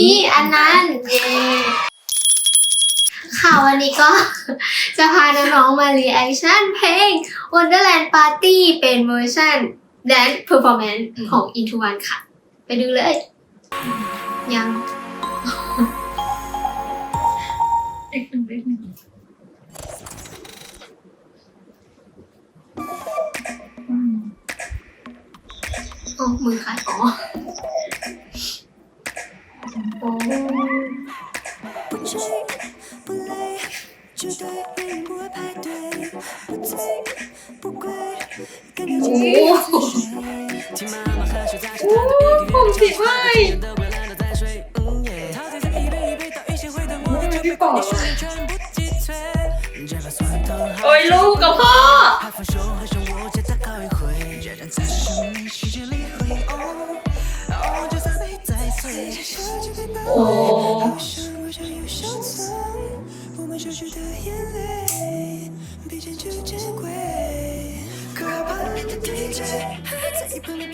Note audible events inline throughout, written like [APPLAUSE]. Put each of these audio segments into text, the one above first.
นี้อันนั้นเย้ค่ะวันนี้ก็จะพาน้องๆมารีแอคชั่นเพลง Wonderland Party เป็นเวอร์ชัน Dance Performance ของ Into One ค่ะ ไปดูเลย ยังเอกหนึ่งเลขหนึ่งอืมอ๋อมือขายอ๋อ 不追不累，绝对不会排队，不醉不归，感觉 โห 今晚喝水在 โอ้ผมสีไฟ 的未来都在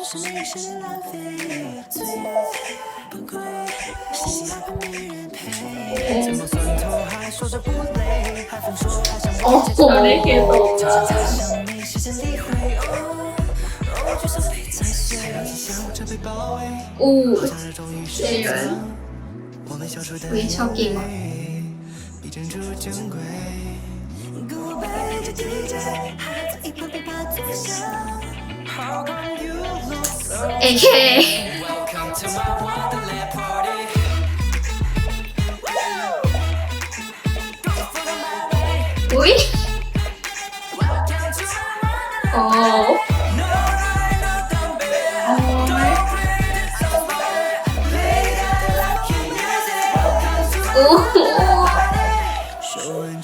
transformation of it. 아래에서 오, 제일 외척이고 에헤 오이? 어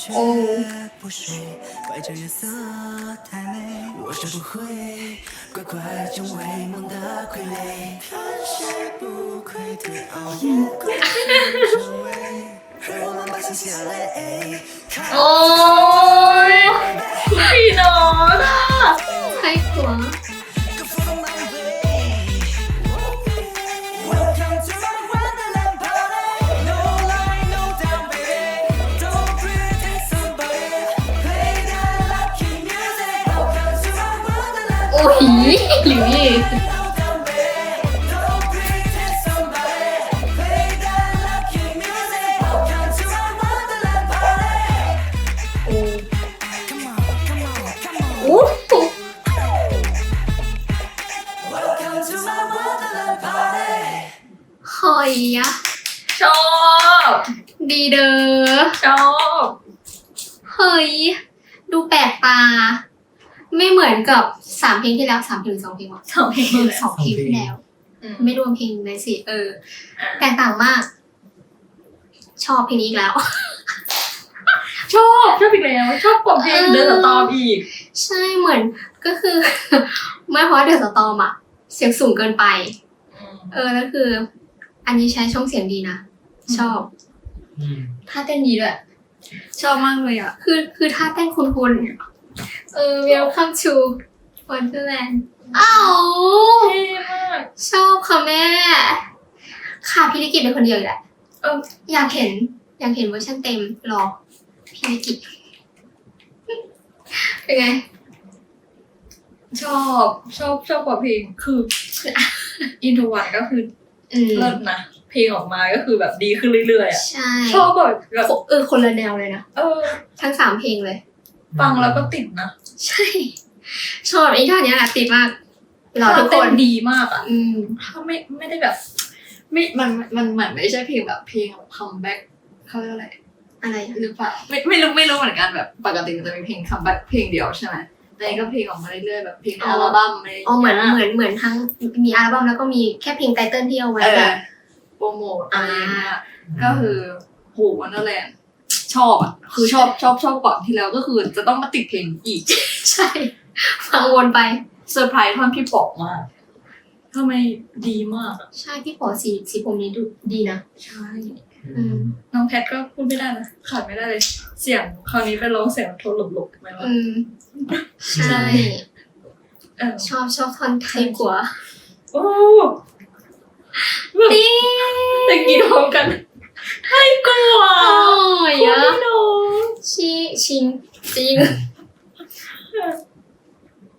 哦，太美，我是不会乖乖成为梦的傀儡，看谁不愧对熬夜过成为，让我们把心下来。看โอ้ Welcome to my wonderland party. เฮ้ยยะชอบ ดีเด้อชอบ เฮ้ย ดูแปลกตา ไม่เหมือนกับ สามเพลงที่แล้วสามเพลงหรือสองเพลงวะสองเพลงเออเลยสองเพลงที่แล้ว อืมไม่รวมเพลงในสิเออแตกต่างมาก ชอบเพลงนี้อีกแล้ว ชอบชอบอีกแล้วชอบกว่าเพลงเออเดินสตอมอีก ใช่เหมือนก็คือ ไม่เพราะเดอะสตอมอะเสียงสูงเกินไป เออแล้วคือ อันนี้ใช้ช่องเสียงดีนะชอบ อืมท่าเต้นดีด้วยชอบมากเลยอะ คือคือท่าเต้นคุณคุณเออ welcome to Wonderland อ้าวเท่มากชอบค่ะแม่ ค่ะพี่ลิกิตเป็นคนเดียวอยู่แหละเอออยากเห็น อยากเห็นเวอร์ชันเต็มรอพี่ลิกิตเป็นไง ชอบชอบชอบกว่าเพลงคืออินทวันก็คืออืมเลิศนะเพลงออกมาก็คือแบบดีขึ้นเรื่อยๆอะใช่ชอบแบบแบบเออคนละแนวเลยนะเออ ทั้งสามเพลงเลย ฟังแล้วก็ติดนะ ใช่ ชอบไอ้ท่าเนี้ยแหละติดมากหล่อทุกคเต้นนดีมากอะอืมถ้าไม่ไม่ได้แบบ ไม่มันมันเหมือนไม่ใช่เพลงแบบเพลงแบบคัมแบ็กเขาเรียกอะไรอะไรหรือเปล่าไม่ไม่รู้ไม่รู้เหมือนกันแบบปกติมันจะมีเพลงคัมแบ็กเพลงเดียวใช่ไหมแต่อันนี้ก็เพลงออกมาเรื่อยๆแบบเพลงอัลบั้มอะไรอย่างอ๋อเหมือนเงี้ยเหมือนเหมือนทั้งมีอัลบั้มแล้วก็มีแค่เพลงไตเติ้ลที่เอาไว้เอแบอบโปรโมทอะไรอย่างเงี้ยก็คือโหวันนั่นแหละชอบอะคือชอบชอบชอบก่อนที่แล้วก็คือจะต้องมาติดเพลงอีก ใช่ ฟังวนไป เซอร์ไพรส์ท่อนพี่ป๋องมากทำไมดีมากอะใช่พี่ปอสีสีผมนี้ดูดีนะใช่ อืมน้องแพทก็พูดไม่ได้นะ ขาดไม่ได้เลย เสียงคราวนี้เป็นร้องเสียงโทนหลบๆไหมวะอืมใช่ เออชอบชอบท่อนไทยกว่าโอ้แบบดีแต่กินพร้อมกันให้กลัวโอ้ยคุณอะ พี่น้อง ชิชิงจริง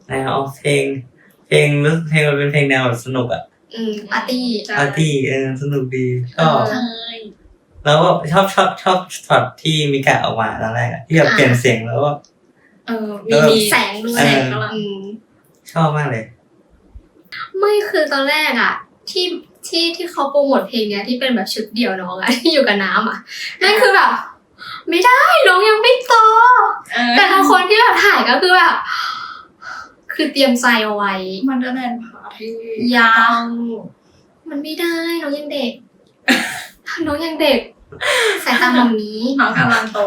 แนวเพลง เพลงรู้สึกเพลงมันเป็นเพลงแนวแบบสนุกอะอืมปาร์ตี้ปาร์ตี้เออสนุกดีชอบใช่แล้วก็ชอบชอบชอบช็อตที่มีกะออกมาตอนแรกอะที่แบบเปลี่ยนเสียงแล้วก็ เออเอมีอมีแสงด้วยแสงอืมชอบมากเลย ไม่คือตอนแรกอะที่ที่ที่เขาโปรโมทเพลงเนี้ยที่เป็นแบบชุดเดี่ยวน้องอะที่อยู่กับน้ำอะนั่นคือแบบ ไม่ได้น้องยังไม่โต เออแต่บางคนที่แบบถ่ายก็คือแบบ คือเตรียมใจเอาไว้ มันจะแนนพาที่ยัง มันไม่ได้น้องยังเด็ก น้องยังเด็ก สายตาแบบนี้ น้องกำลังโต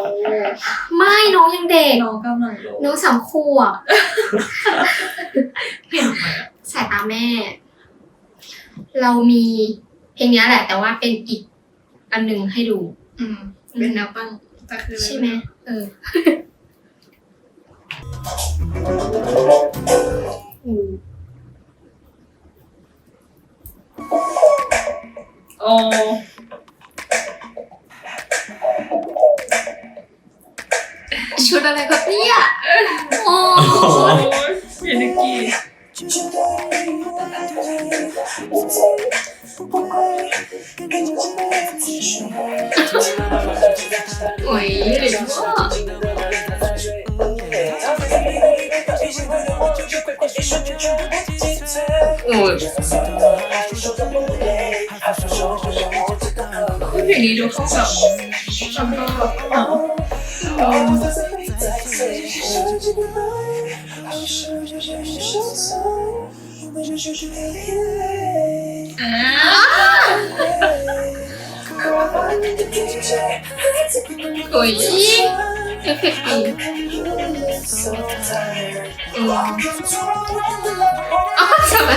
ไม่น้องยังเด็ก น้องกำลังโตน้องสามขวบเห็นไหมอะสายตาแม่ เรามีเพลงเนี้ยแหละ แต่ว่าเป็นอีกอันหนึ่งให้ดู อืม เป็นแนวตั้งแต่คืออะรใช่ไหมเอออืม โอ้ชุดอะไรครับเนี่ยโอ้โอ้โหโอ้ยเห็นนิกกี้โอ้ยหรือว่าโอ้ยเพลงนี้ดูเข้า กับฉันก็อ๋ออ่าโอ้ยเอฟเฟกต์ดีอืมอ๋อ ใช่ไหม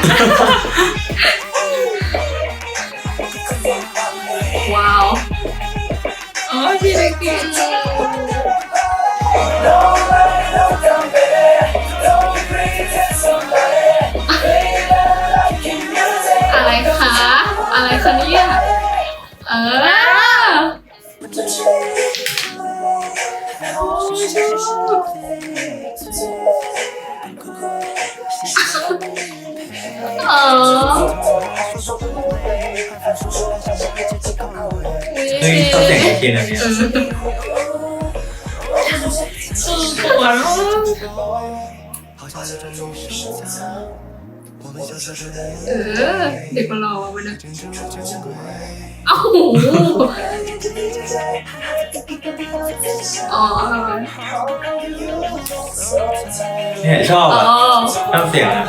ว้าวอ๋อพี่นิกกี้อะไรคะ อะไรคะเนี่ยเออ เฮ้ยชอบเสียงไอเคนอันเนี้ยปวดมากเออเด็กมารอวะมันนะโอ้โหอ๋อเนี่ยชอบอ๋ออะชอบเสียงอะ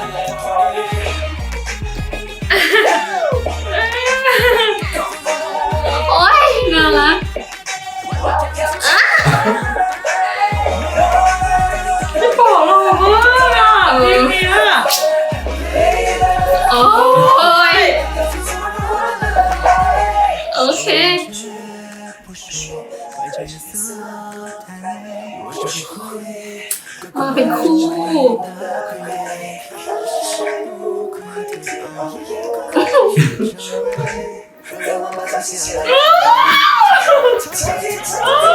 Oh!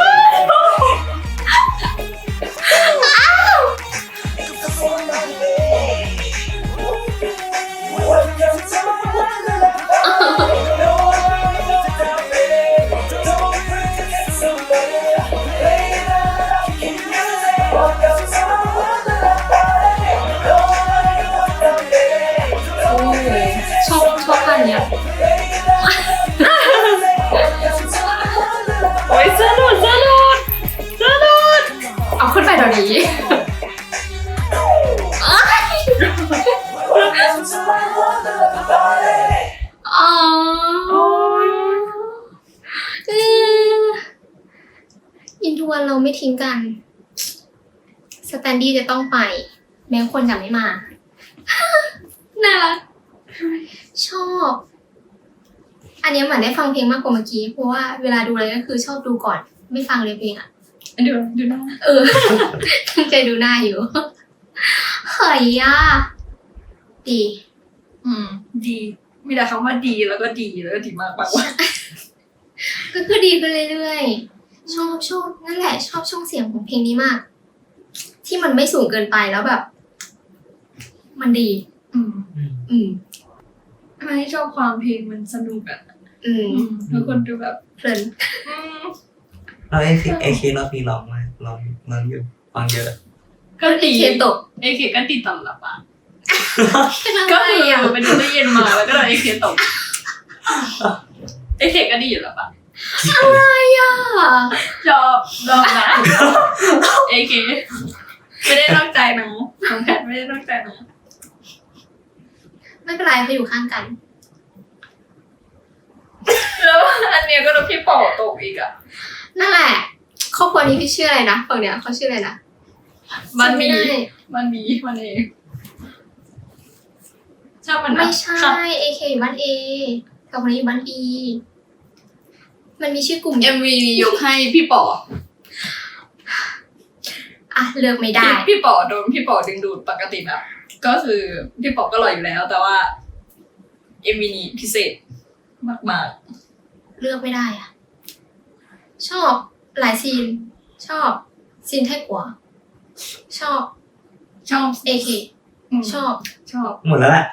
[LAUGHS] [LAUGHS] [LAUGHS] อ๋อยินทวนเราไม่ทิ้งกัน สแตนดี้จะต้องไป แม้คนจะไม่มา น่ารักชอบ อันนี้เหมือนได้ฟังเพลงมากกว่าเมื่อกี้ เพราะว่าเวลาดูอะไรก็คือชอบดูก่อน ไม่ฟังเลยเพลงอะ ดูดูหน้าเออตั้งใจดูหน้าอยู่ เฮ้ยอะดี อืม ดี มีแต่คำว่าดีแล้วก็ดีแล้วก็ดีมากมากว่าก็คือดีขึ้นเรื่อยๆชอบชอบนั่นแหละ ชอบช่องเสียงของเพลงนี้มาก ที่มันไม่สูงเกินไปแล้วแบบ มันดี อืม อืมทำไมชอบความเพลงมันสนุกอะ อืมอืมทุกคนดูแบบเพลินอืม เราเอคเอคเรามีร้องมากร้องร้องอยู่ฟังเยอะ ก็ดีเคตกเอเคก็ติดตลอดอะเป็นอะก็ไรคืออะไปดูตู้เย็นมาแล้วก็โดนเอเคตกเอเคก็ดีอยู่แล้วปะอะชอบชอบนะเอเคไม่ได้นอกใจนะน้องแพทไม่ได้นอกใจนะไม่เป็นไรเขาอยู่ข้างกัน แล้วอันเนี้ยก็โดนพี่ปอตกอีกอะ นั่นแหละครอบครัวนี้พี่ชื่ออะไรนะฝั่งเนี้ยเขาชื่ออะไรนะมันมี จำไได้มันมีมันเองชอบมันนะไม่ใช่ค่ะ เอเคอยู่บ้านเอกับคนนี้อยู่บ้านอีมันมีชื่อกลุ่มเอ็มวียกให้พี่ปออะเลือกไม่ได้ พี่พี่ปอโดนพี่ปอดึงดูดปกติแบบก็คือพี่ปอก็หล่ออยู่แล้ว แต่ว่าเอ็มวีนี้พิเศษมากเลือกไม่ได้อะ ชอบหลายซีน ชอบซีนไทกัว ชอบๆชอบเอเคมชอบชอบหมดแล้วแหละ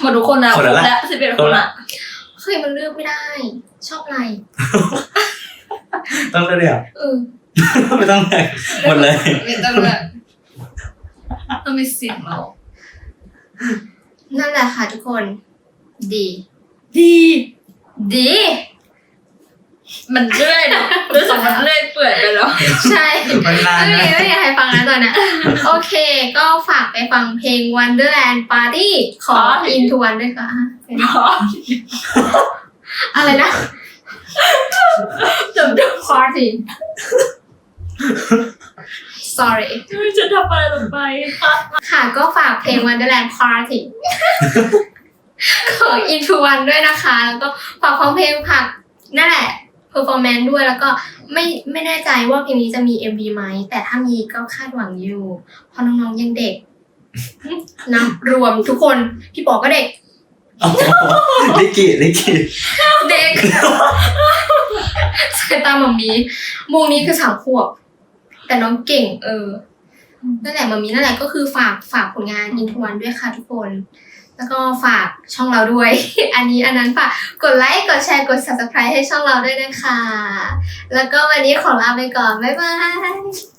หมดทุกคนนะหมดแล้วครบสิบเอ็ดคนอะเฮ้ยมันเลือกไม่ได้ ชอบอะไร ต้องเลือกเดียวเออไม่ต้องเลือกหมดเลยไม่ต้องเลือกต้องมีเสียงเรานั่นแหละค่ะทุกคน ดี ดี ดี มันเรื่อยเนาะรู้สึกมันเรื่อยเปื่อยไปแล้วใช่มันนานไม่นะมีไม่มีใครฟังนะตอนเนี้ยโอเค ก็ฝากไปฟังเพลง Wonderland Party ของ Party Into One ด้วยค่ะเพราะอะไรนะจำได้ Party sorry ไม่จะทำอะไรลงไปค่ะค่ะก็ฝากเพลง Wonderland Party ของ Into One ด้วยนะคะ แล้วก็ฝากฟังเพลงผักนั่นแหละ performance ด้วยแล้วก็ไม่ไม่แน่ใจว่าเพลงนี้จะมี MV ไหม แต่ถ้ามีก็คาดหวังอยู่ เพราะน้องๆยังเด็กนับรวมทุกคนพี่ปอก็เด็กโอ้โหลิกิลิกิเด็กสายตาหมามีวงนี้คือสามขวบ แต่น้องเก่ง เออนั่นแหละหมามีนั่นแหละก็คือฝากฝากผลงานอินทวันด้วยค่ะทุกคน แล้วก็ฝากช่องเราด้วย อันนี้อันนั้นฝากกดไลค์ กดแชร์ กด subscribe ให้ช่องเราด้วยนะคะ แล้วก็วันนี้ขอลาไปก่อน บ๊ายบาย